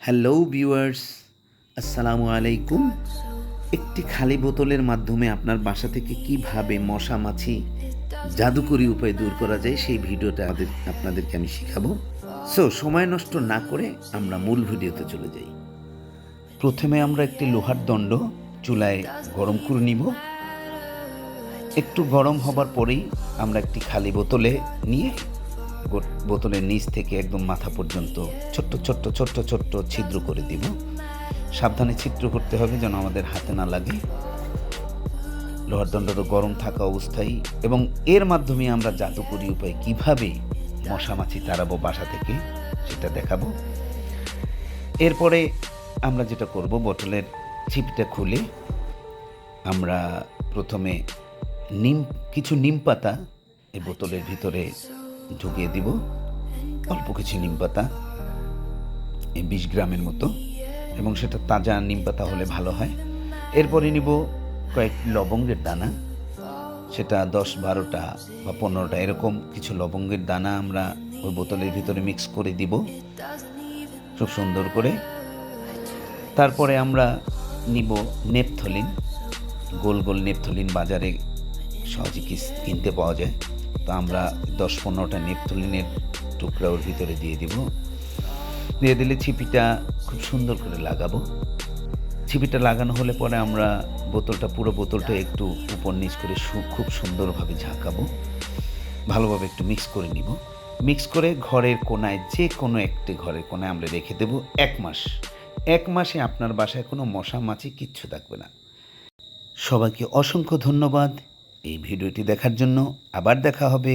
Hello viewers, আসসালামু আলাইকুম। একটি খালি বোতলের মাধ্যমে আপনার বাসা থেকে কীভাবে মশা, মাছি, জাদুকরি উপায় দূর করা যায় সেই ভিডিওটা আপনাদেরকে আমি শেখাবো। সো সময় নষ্ট না করে আমরা মূল ভিডিওতে চলে যাই। প্রথমে আমরা একটি লোহার দণ্ড চুলায় গরম করে নিব। একটু গরম হবার পরেই আমরা একটি খালি বোতলে নিয়ে বোতলের নিচ থেকে একদম মাথা পর্যন্ত ছোট্ট ছোট্ট ছোট্ট ছোট্ট ছিদ্র করে দিব। সাবধানে ছিদ্র করতে হবে যেন আমাদের হাতে না লাগে। লোহার দণ্ডটা গরম থাকা অবস্থায় এবং এর মাধ্যমে আমরা জাদুকরি উপায় কীভাবে মশা মাছি তাড়াবো বাসা থেকে সেটা দেখাবো। এরপরে আমরা যেটা করব, বোতলের ছিপটা খুলে আমরা প্রথমে নিম, কিছু নিম পাতা এই বোতলের ভিতরে ঢুকিয়ে দিব। অল্প কিছু নিম পাতা বিশ গ্রামের মতো। এবং সেটা তাজা নিম পাতা হলে ভালো হয়। এরপরে নিব কয়েক লবঙ্গের দানা। সেটা দশ বারোটা বা পনেরোটা, এরকম কিছু লবঙ্গের দানা আমরা ওই বোতলের ভিতরে মিক্স করে দিব। খুব সুন্দর করে। তারপরে আমরা নিব নেপথলিন। গোল গোল নেপথলিন বাজারে সহজে কিনতে পাওয়া যায়। তো আমরা দশ পনেরোটা নেপথলিনের টুকরা ওর ভিতরে দিয়ে দিব। দিয়ে দিলে ছিপিটা খুব সুন্দর করে লাগাবো। ছিপিটা লাগানো হলে পরে আমরা বোতলটা, পুরো বোতলটা একটু উপর নিচ করে খুব সুন্দরভাবে ঝাঁকাবো। ভালোভাবে একটু মিক্স করে নিব। মিক্স করে ঘরের কোনায় যে কোনো একটি ঘরের কোনায় আমরা রেখে দেব এক মাস। এক মাসে আপনার বাসায় কোনো মশা, মাছি কিচ্ছু থাকবে না। সবাইকে অসংখ্য ধন্যবাদ। এই ভিডিওটি দেখার জন্য আবার দেখা হবে।